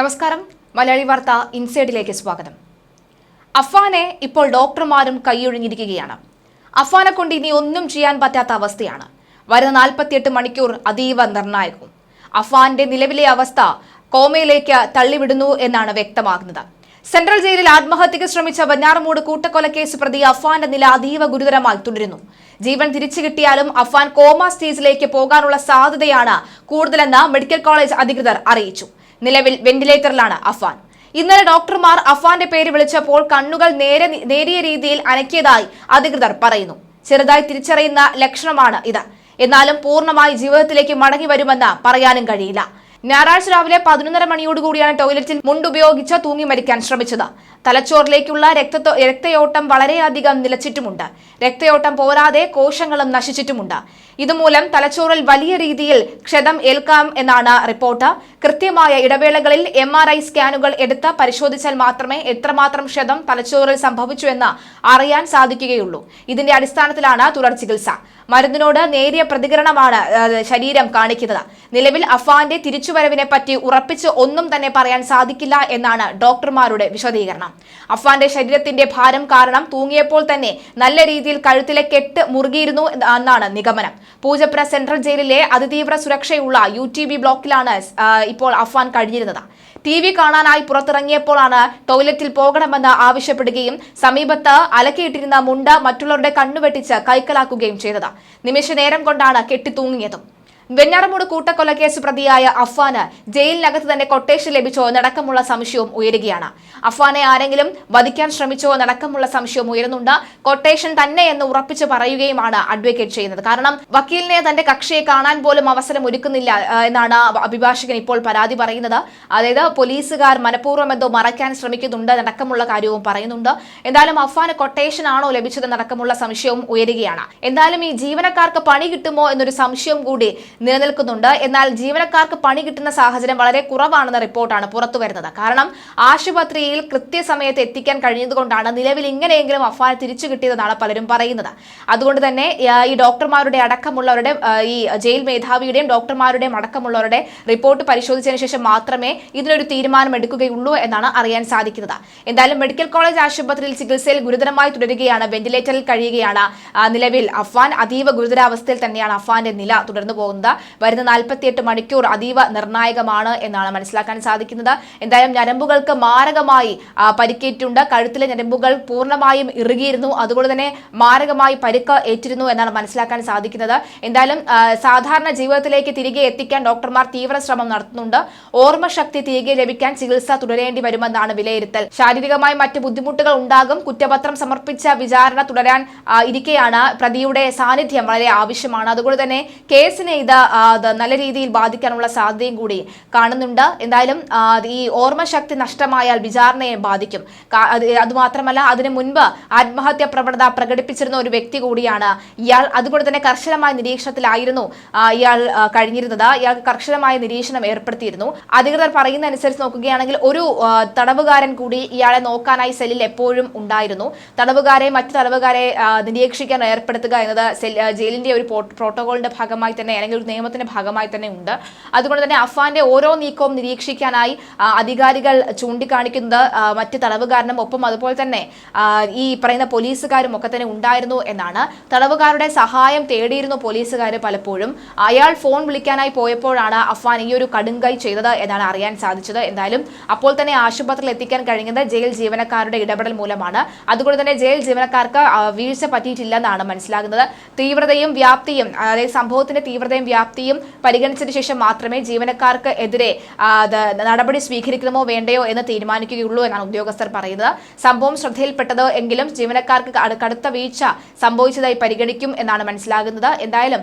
നമസ്കാരം. മലയാളി വാർത്ത ഇൻസൈഡിലേക്ക് സ്വാഗതം. അഫാനെ ഇപ്പോൾ ഡോക്ടർമാരും കൈയൊഴിഞ്ഞിരിക്കുകയാണ്. അഫാനെ കൊണ്ട് ഇനി ഒന്നും ചെയ്യാൻ പറ്റാത്ത അവസ്ഥയാണ്. വരുന്ന നാൽപ്പത്തിയെട്ട് മണിക്കൂർ അതീവ നിർണായകവും. അഫാന്റെ നിലവിലെ അവസ്ഥ കോമയിലേക്ക് തള്ളിവിടുന്നു എന്നാണ് വ്യക്തമാകുന്നത്. സെൻട്രൽ ജയിലിൽ ആത്മഹത്യക്ക് ശ്രമിച്ച വഞ്ഞാറമൂട് കൂട്ടക്കൊലക്കേസ് പ്രതി അഫാന്റെ നില അതീവ ഗുരുതരമായി തുടരുന്നു. ജീവൻ തിരിച്ചു കിട്ടിയാലും അഫാൻ കോമ സ്റ്റേജിലേക്ക് പോകാനുള്ള സാധ്യതയാണ് കൂടുതലെന്ന് മെഡിക്കൽ കോളേജ് അധികൃതർ അറിയിച്ചു. നിലവിൽ വെന്റിലേറ്ററിലാണ് അഫാൻ ഇന്നലെ ഡോക്ടർമാർ അഫാന്റെ പേര് വിളിച്ചപ്പോൾ കണ്ണുകൾ നേരെ നേരിയ രീതിയിൽ അനക്കിയതായി അധികൃതർ പറയുന്നു. ചെറുതായി തിരിച്ചറിയുന്ന ലക്ഷണമാണ് ഇത്. എന്നാലും പൂർണമായി ജീവിതത്തിലേക്ക് മടങ്ങി വരുമെന്ന് പറയാനും കഴിയില്ല. ഞായറാഴ്ച രാവിലെ പതിനൊന്നര മണിയോടുകൂടിയാണ് ടോയ്ലറ്റിൽ മുണ്ടുപയോഗിച്ച് തൂങ്ങി മരിക്കാൻ ശ്രമിച്ചത്. തലച്ചോറിലേക്കുള്ള രക്ത രക്തയോട്ടം വളരെയധികം നിലച്ചിട്ടുമുണ്ട്. രക്തയോട്ടം പോരാതെ കോശങ്ങളും നശിച്ചിട്ടുമുണ്ട്. ഇതുമൂലം തലച്ചോറിൽ വലിയ രീതിയിൽ ക്ഷതം ഏൽക്കാം എന്നാണ് റിപ്പോർട്ട്. കൃത്യമായ ഇടവേളകളിൽ എം ആർ ഐ സ്കാനുകൾ എടുത്ത് പരിശോധിച്ചാൽ മാത്രമേ എത്രമാത്രം ക്ഷതം തലച്ചോറിൽ സംഭവിച്ചു എന്ന് അറിയാൻ സാധിക്കുകയുള്ളൂ. ഇതിന്റെ അടിസ്ഥാനത്തിലാണ് തുടർ ചികിത്സ. മരുന്നിനോട് നേരിയ പ്രതികരണമാണ് ശരീരം കാണിക്കുന്നത്. നിലവിൽ അഫാന്റെ തിരിച്ചുവരവിനെ പറ്റി ഉറപ്പിച്ച് ഒന്നും തന്നെ പറയാൻ സാധിക്കില്ല എന്നാണ് ഡോക്ടർമാരുടെ വിശദീകരണം. അഫ്വാന്റെ ശരീരത്തിന്റെ ഭാരം കാരണം തൂങ്ങിയപ്പോൾ തന്നെ നല്ല രീതിയിൽ കഴുത്തിലെ കെട്ട് മുറുകിയിരുന്നു എന്നാണ് നിഗമനം. പൂജപ്പുര സെൻട്രൽ ജയിലിലെ അതിതീവ്ര സുരക്ഷയുള്ള യു ബ്ലോക്കിലാണ് ഇപ്പോൾ അഫ്വാൻ കഴിഞ്ഞിരുന്നത്. ടി വി കാണാനായി പുറത്തിറങ്ങിയപ്പോഴാണ് ടോയ്ലറ്റിൽ പോകണമെന്ന് ആവശ്യപ്പെടുകയും സമീപത്ത് അലക്കിയിട്ടിരുന്ന മുണ്ട മറ്റുള്ളവരുടെ കണ്ണുവെട്ടിച്ച് കൈക്കലാക്കുകയും ചെയ്തത്. നിമിഷനേരം കൊണ്ടാണ് കെട്ടിത്തൂങ്ങിയതും വെഞ്ഞാറമൂട് കൂട്ടക്കൊലക്കേസ് പ്രതിയായ അഫ്വാന് ജയിലിനകത്ത് തന്നെ കൊട്ടേഷൻ ലഭിച്ചോ എന്നടക്കമുള്ള സംശയവും ഉയരുകയാണ്. അഫ്വാനെ ആരെങ്കിലും വധിക്കാൻ ശ്രമിച്ചോ എന്നടക്കമുള്ള സംശയം ഉയരുന്നുണ്ട്. കൊട്ടേഷൻ തന്നെ എന്ന് ഉറപ്പിച്ച് പറയുകയുമാണ് അഡ്വക്കേറ്റ് ചെയ്യുന്നത്. കാരണം വക്കീലിനെ തന്റെ കക്ഷിയെ കാണാൻ പോലും അവസരം ഒരുക്കുന്നില്ല എന്നാണ് അഭിഭാഷകൻ ഇപ്പോൾ പരാതി പറയുന്നത്. അതായത് പോലീസുകാർ മനഃപൂർവം എന്തോ മറയ്ക്കാൻ ശ്രമിക്കുന്നുണ്ട് എന്നടക്കമുള്ള കാര്യവും പറയുന്നുണ്ട്. എന്തായാലും അഫ്വാന് കൊട്ടേഷൻ ആണോ ലഭിച്ചതെന്നടക്കമുള്ള സംശയവും ഉയരുകയാണ്. എന്തായാലും ഈ ജീവനക്കാർക്ക് പണി കിട്ടുമോ എന്നൊരു സംശയം കൂടി നിലനിൽക്കുന്നുണ്ട്. എന്നാൽ ജീവനക്കാർക്ക് പണി കിട്ടുന്ന സാഹചര്യം വളരെ കുറവാണെന്ന റിപ്പോർട്ടാണ് പുറത്തുവരുന്നത്. കാരണം ആശുപത്രിയിൽ കൃത്യസമയത്ത് എത്തിക്കാൻ കഴിഞ്ഞതുകൊണ്ടാണ് നിലവിൽ ഇങ്ങനെയെങ്കിലും അഫാൻ തിരിച്ചു കിട്ടിയതെന്നാണ് പലരും പറയുന്നത്. അതുകൊണ്ട് തന്നെ ഈ ഡോക്ടർമാരുടെ അടക്കമുള്ളവരുടെ ഈ ജയിൽ മേധാവിയുടെയും ഡോക്ടർമാരുടെയും അടക്കമുള്ളവരുടെ റിപ്പോർട്ട് പരിശോധിച്ചതിന് ശേഷം മാത്രമേ ഇതിനൊരു തീരുമാനം എടുക്കുകയുള്ളൂ എന്നാണ് അറിയാൻ സാധിക്കുന്നത്. എന്തായാലും മെഡിക്കൽ കോളേജ് ആശുപത്രിയിൽ ചികിത്സയിൽ ഗുരുതരമായി തുടരുകയാണ്. വെന്റിലേറ്ററിൽ കഴിയുകയാണ്. നിലവിൽ അഫ്വാൻ അതീവ ഗുരുതരാവസ്ഥയിൽ തന്നെയാണ് അഫ്വാന്റെ നില തുടർന്നു പോകുന്നത്. വരുന്ന നാൽപ്പത്തിയെട്ട് മണിക്കൂർ അതീവ നിർണായകമാണ് എന്നാണ് മനസ്സിലാക്കാൻ സാധിക്കുന്നത്. എന്തായാലും ഞരമ്പുകൾക്ക് മാരകമായി പരിക്കേറ്റുണ്ട് കഴുത്തിലെ ഞരമ്പുകൾ പൂർണമായും ഇറുകിയിരുന്നു. അതുകൊണ്ട് തന്നെ മാരകമായി പരിക്ക് ഏറ്റിരുന്നു എന്നാണ് മനസ്സിലാക്കാൻ സാധിക്കുന്നത്. എന്തായാലും സാധാരണ ജീവിതത്തിലേക്ക് തിരികെ എത്തിക്കാൻ ഡോക്ടർമാർ തീവ്ര ശ്രമം നടത്തുന്നുണ്ട്. ഓർമ്മശക്തി തിരികെ ലഭിക്കാൻ ചികിത്സ തുടരേണ്ടി വരുമെന്നാണ് വിലയിരുത്തൽ. ശാരീരികമായി മറ്റ് ബുദ്ധിമുട്ടുകൾ ഉണ്ടാകും. കുറ്റപത്രം സമർപ്പിച്ച വിചാരണ തുടരാൻ ഇരിക്കെയാണ് പ്രതിയുടെ സാന്നിധ്യം വളരെ ആവശ്യമാണ്. അതുകൊണ്ട് തന്നെ കേസിനെ ഇത് അത് നല്ല രീതിയിൽ ബാധിക്കാനുള്ള സാധ്യതയും കൂടി കാണുന്നുണ്ട്. എന്തായാലും ഈ ഓർമ്മശക്തി നഷ്ടമായാൽ വിചാരണയെ ബാധിക്കും. അത് അതുമാത്രമല്ല അതിനു മുൻപ് ആത്മഹത്യ പ്രവണത പ്രകടിപ്പിച്ചിരുന്ന ഒരു വ്യക്തി കൂടിയാണ് ഇയാൾ. അതുകൊണ്ട് തന്നെ കർശനമായ നിരീക്ഷണത്തിലായിരുന്നു ഇയാൾ കഴിഞ്ഞിരുന്നത്. ഇയാൾക്ക് കർശനമായ നിരീക്ഷണം ഏർപ്പെടുത്തിയിരുന്നു. അധികൃതർ പറയുന്ന അനുസരിച്ച് നോക്കുകയാണെങ്കിൽ ഒരു തടവുകാരൻ കൂടി ഇയാളെ നോക്കാനായി സെല്ലിൽ എപ്പോഴും ഉണ്ടായിരുന്നു. തടവുകാരെ മറ്റു തടവുകാരെ നിരീക്ഷിക്കാൻ ഏർപ്പെടുത്തുക എന്നത് ജയിലിന്റെ ഒരു പ്രോട്ടോകോളിന്റെ ഭാഗമായി തന്നെ അല്ലെങ്കിൽ ഒരു നിയമത്തിന്റെ ഭാഗമായി തന്നെ ഉണ്ട്. അതുകൊണ്ട് തന്നെ അഫാന്റെ ഓരോ നീക്കവും നിരീക്ഷിക്കാനായി അധികാരികൾ ചൂണ്ടിക്കാണിക്കുന്നത് മറ്റ് തടവുകാരനും ഒപ്പം അതുപോലെ തന്നെ ഈ പറയുന്ന പോലീസുകാരും ഒക്കെ തന്നെ ഉണ്ടായിരുന്നു എന്നാണ്. തടവുകാരുടെ സഹായം തേടിയിരുന്നു പോലീസുകാർ പലപ്പോഴും. അയാൾ ഫോൺ വിളിക്കാനായി പോയപ്പോഴാണ് അഫാൻ ഈ ഒരു കടുങ്കൈ ചെയ്തത് എന്നാണ് അറിയാൻ സാധിച്ചത്. എന്തായാലും അപ്പോൾ തന്നെ ആശുപത്രിയിൽ എത്തിക്കാൻ കഴിഞ്ഞത് ജയിൽ ജീവനക്കാരുടെ ഇടപെടൽ മൂലമാണ്. അതുകൊണ്ട് തന്നെ ജയിൽ ജീവനക്കാർക്ക് വീഴ്ച പറ്റിയിട്ടില്ലെന്നാണ് മനസ്സിലാകുന്നത്. തീവ്രതയും വ്യാപ്തിയും അതായത് സംഭവത്തിന്റെ തീവ്രതയും വ്യാപ്തിയും പരിഗണിച്ചതിന് ശേഷം മാത്രമേ ജീവനക്കാർക്ക് എതിരെ നടപടി സ്വീകരിക്കണമോ വേണ്ടയോ എന്ന് തീരുമാനിക്കുകയുള്ളൂ എന്നാണ് ഉദ്യോഗസ്ഥർ പറയുന്നത്. സംഭവം ശ്രദ്ധയിൽപ്പെട്ടത് എങ്കിലും ജീവനക്കാർക്ക് കടുത്ത വീഴ്ച സംഭവിച്ചതായി പരിഗണിക്കും എന്നാണ് മനസ്സിലാകുന്നത്. എന്തായാലും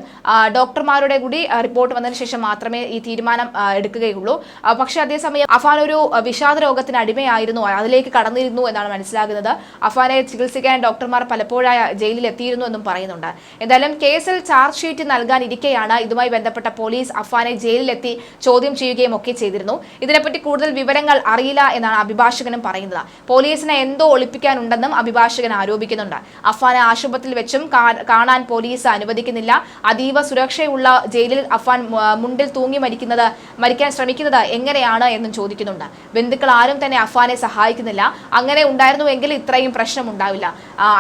ഡോക്ടർമാരുടെ കൂടി റിപ്പോർട്ട് വന്നതിന് ശേഷം മാത്രമേ ഈ തീരുമാനം എടുക്കുകയുള്ളൂ. പക്ഷേ അതേസമയം അഫാൻ ഒരു വിഷാദ രോഗത്തിന് അടിമയായിരുന്നു. അതിലേക്ക് കടന്നിരുന്നു എന്നാണ് മനസ്സിലാകുന്നത്. അഫാനെ ചികിത്സിക്കാൻ ഡോക്ടർമാർ പലപ്പോഴായ ജയിലിൽ എത്തിയിരുന്നു എന്നും പറയുന്നുണ്ട്. എന്തായാലും കേസിൽ ചാർജ് ഷീറ്റ് നൽകാനിരിക്കെയാണ് ഇതുമായി ഇതുമായി ബന്ധപ്പെട്ട പോലീസ് അഫാനെ ജയിലിലെത്തി ചോദ്യം ചെയ്യുകയും ഒക്കെ ചെയ്തിരുന്നു. ഇതിനെപ്പറ്റി കൂടുതൽ വിവരങ്ങൾ അറിയില്ല എന്നാണ് അഭിഭാഷകനും പറയുന്നത്. പോലീസിനെ എന്തോ ഒളിപ്പിക്കാനുണ്ടെന്നും അഭിഭാഷകൻ ആരോപിക്കുന്നുണ്ട്. അഫാനെ ആശുപത്രിയിൽ വെച്ചും കാണാൻ പോലീസ് അനുവദിക്കുന്നില്ല. അതീവ സുരക്ഷയുള്ള ജയിലിൽ അഫാൻ മുണ്ടിൽ തൂങ്ങി മരിക്കുന്നത് മരിക്കാൻ ശ്രമിക്കുന്നത് എങ്ങനെയാണ് എന്നും ചോദിക്കുന്നുണ്ട്. ബന്ധുക്കൾ ആരും തന്നെ അഫാനെ സഹായിക്കുന്നില്ല. അങ്ങനെ ഉണ്ടായിരുന്നുവെങ്കിൽ ഇത്രയും പ്രശ്നം ഉണ്ടാവില്ല.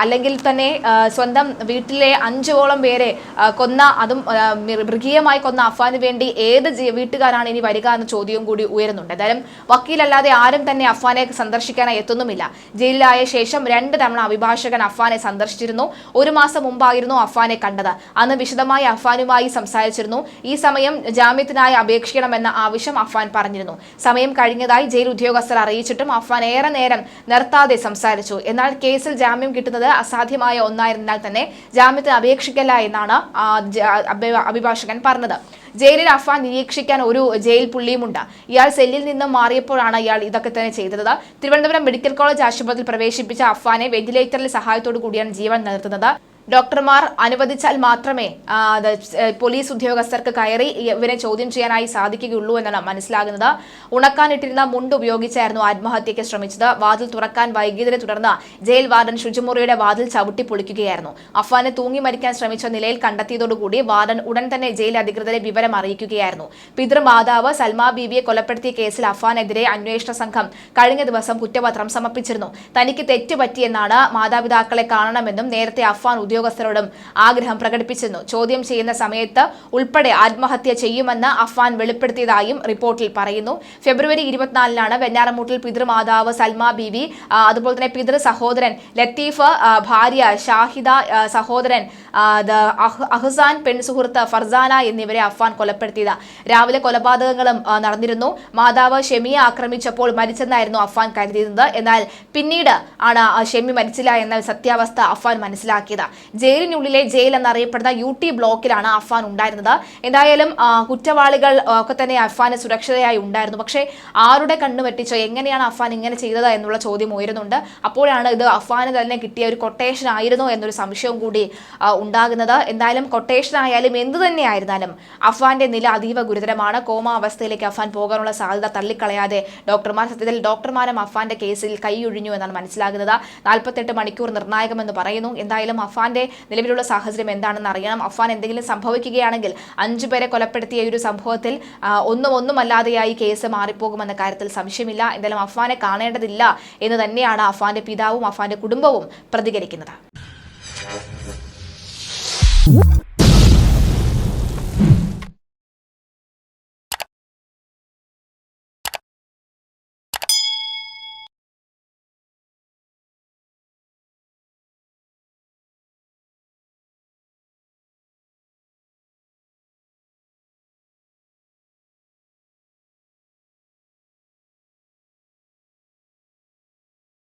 അല്ലെങ്കിൽ തന്നെ സ്വന്തം വീട്ടിലെ അഞ്ചോളം പേരെ കൊന്ന അതും മൃഗീയമായി കൊന്ന അഫാന് വേണ്ടി ഏത് വീട്ടുകാരാണ് ഇനി വരിക എന്ന ചോദ്യവും കൂടി ഉയരുന്നുണ്ട്. എന്തായാലും വക്കീലല്ലാതെ ആരും തന്നെ അഫാനെ സന്ദർശിക്കാനായി എത്തുന്നുമില്ല. ജയിലിലായ ശേഷം രണ്ട് തവണ അഭിഭാഷകൻ അഫാനെ സന്ദർശിച്ചിരുന്നു. ഒരു മാസം മുമ്പായിരുന്നു അഫാനെ കണ്ടത്. അന്ന് വിശദമായി അഫാനുമായി സംസാരിച്ചിരുന്നു. ഈ സമയം ജാമ്യത്തിനായി അപേക്ഷിക്കണമെന്ന ആവശ്യം അഫാൻ പറഞ്ഞിരുന്നു. സമയം കഴിഞ്ഞതായി ജയിൽ ഉദ്യോഗസ്ഥർ അറിയിച്ചിട്ടും അഫാൻ ഏറെ നേരം നിർത്താതെ സംസാരിച്ചു. എന്നാൽ കേസിൽ ജാമ്യം കിട്ടുന്നത് അസാധ്യമായ ഒന്നായിരുന്നാൽ തന്നെ ജാമ്യത്തിന് അപേക്ഷിക്കല്ല എന്നാണ് ആ, അഭി- പറഞ്ഞത്. ജയിലിൽ അഫാൻ നിരീക്ഷിക്കാൻ ഒരു ജയിൽ പുള്ളിയുമുണ്ട്. ഇയാൾ സെല്ലിൽ നിന്ന് മാറിയപ്പോഴാണ് ഇയാൾ ഇതൊക്കെ തന്നെ ചെയ്തത്. തിരുവനന്തപുരം മെഡിക്കൽ കോളേജ് ആശുപത്രിയിൽ പ്രവേശിപ്പിച്ച അഫാനെ വെന്റിലേറ്ററിൽ സഹായത്തോടു കൂടിയാണ് ജീവൻ നിലനിർത്തുന്നത്. ഡോക്ടർമാർ അനുവദിച്ചാൽ മാത്രമേ പോലീസ് ഉദ്യോഗസ്ഥർക്ക് കയറി ഇവരെ ചോദ്യം ചെയ്യാനായി സാധിക്കുകയുള്ളൂ എന്നാണ് മനസ്സിലാകുന്നത്. ഉണക്കാനിട്ടിരുന്ന മുണ്ട് ഉപയോഗിച്ചായിരുന്നു ആത്മഹത്യയ്ക്ക് ശ്രമിച്ചത്. വാതിൽ തുറക്കാൻ വൈകിയതിനെ തുടർന്ന് ജയിൽ വാർഡൻ ശുചിമുറിയുടെ വാതിൽ ചവിട്ടി പൊളിക്കുകയായിരുന്നു. അഫ്വാനെ തൂങ്ങി മരിക്കാൻ ശ്രമിച്ച നിലയിൽ കണ്ടെത്തിയതോടുകൂടി വാർഡൻ ഉടൻ തന്നെ ജയിൽ അധികൃതരെ വിവരം അറിയിക്കുകയായിരുന്നു. പിതൃമാതാവ് സൽമാ ബീവിയെ കൊലപ്പെടുത്തിയ കേസിൽ അഫ്വാനെതിരെ അന്വേഷണ സംഘം കഴിഞ്ഞ ദിവസം കുറ്റപത്രം സമർപ്പിച്ചിരുന്നു. തനിക്ക് തെറ്റുപറ്റിയെന്നാണ് മാതാപിതാക്കളെ കാണണമെന്നും നേരത്തെ അഫാൻ ഉദ്യോഗസ്ഥരോടും ആഗ്രഹം പ്രകടിപ്പിച്ചിരുന്നു. ചോദ്യം ചെയ്യുന്ന സമയത്ത് ഉൾപ്പെടെ ആത്മഹത്യ ചെയ്യുമെന്ന് അഫ്വാൻ വെളിപ്പെടുത്തിയതായും റിപ്പോർട്ടിൽ പറയുന്നു. ഫെബ്രുവരി ഇരുപത്തിനാലിനാണ് വെഞ്ഞാറമൂട്ടിൽ പിതൃമാതാവ് സൽമ ബിവി അതുപോലെ തന്നെ പിതൃ സഹോദരൻ ലത്തീഫ് ഭാര്യ ഷാഹിദ സഹോദരൻ അഹ്സാൻ പെൺസുഹൃത്ത് ഫർസാന എന്നിവരെ അഫ്വാൻ കൊലപ്പെടുത്തിയത്. രാവിലെ കൊലപാതകങ്ങളും നടന്നിരുന്നു. മാതാവ് ഷെമിയെ ആക്രമിച്ചപ്പോൾ മരിച്ചെന്നായിരുന്നു അഫ്വാൻ കരുതിയിരുന്നത്. എന്നാൽ പിന്നീട് ആണ് ഷെമി മരിച്ചില്ല എന്ന സത്യാവസ്ഥ അഫ്വാൻ മനസ്സിലാക്കിയത്. ജയിലിനുള്ളിലെ ജയിൽ എന്നറിയപ്പെടുന്ന യു ടി ബ്ലോക്കിലാണ് അഫാൻ ഉണ്ടായിരുന്നത്. എന്തായാലും കുറ്റവാളികൾ ഒക്കെ തന്നെ അഫാന് സുരക്ഷിതയായി ഉണ്ടായിരുന്നു. പക്ഷേ ആരുടെ കണ്ണു വെട്ടിച്ചോ എങ്ങനെയാണ് അഫാൻ ഇങ്ങനെ ചെയ്തത് എന്നുള്ള ചോദ്യം ഉയരുന്നുണ്ട്. അപ്പോഴാണ് ഇത് അഫാന് തന്നെ കിട്ടിയ ഒരു കൊട്ടേഷൻ ആയിരുന്നോ എന്നൊരു സംശയവും കൂടി ഉണ്ടാകുന്നത്. എന്തായാലും കൊട്ടേഷൻ ആയാലും എന്തു തന്നെയായിരുന്നാലും അഫാന്റെ നില അതീവ ഗുരുതരമാണ്. കോമ അവസ്ഥയിലേക്ക് അഫാൻ പോകാനുള്ള സാധ്യത തള്ളിക്കളയാതെ ഡോക്ടർമാർ സത്യത്തിൽ ഡോക്ടർമാരും അഫാന്റെ കേസിൽ കൈയൊഴിഞ്ഞു എന്നാണ് മനസ്സിലാകുന്നത്. നാൽപ്പത്തെട്ട് മണിക്കൂർ നിർണായകമെന്ന് പറയുന്നു. എന്തായാലും അഫ്ഫാന്റെ നിലവിലുള്ള സാഹചര്യം എന്താണെന്ന് അറിയണം. അഫ്ഫാൻ എന്തെങ്കിലും സംഭവിക്കുകയാണെങ്കിൽ അഞ്ചു പേരെ കൊലപ്പെടുത്തിയ ഒരു സംഭവത്തിൽ ഒന്നും ഒന്നുമല്ലാതെയായി കേസ് മാറിപ്പോകുമെന്ന കാര്യത്തിൽ സംശയമില്ല. എന്തായാലും അഫ്ഫാനെ കാണേണ്ടതില്ല എന്ന് തന്നെയാണ് അഫ്ഫാന്റെ പിതാവും അഫ്ഫാന്റെ കുടുംബവും പ്രതികരിക്കുന്നത്.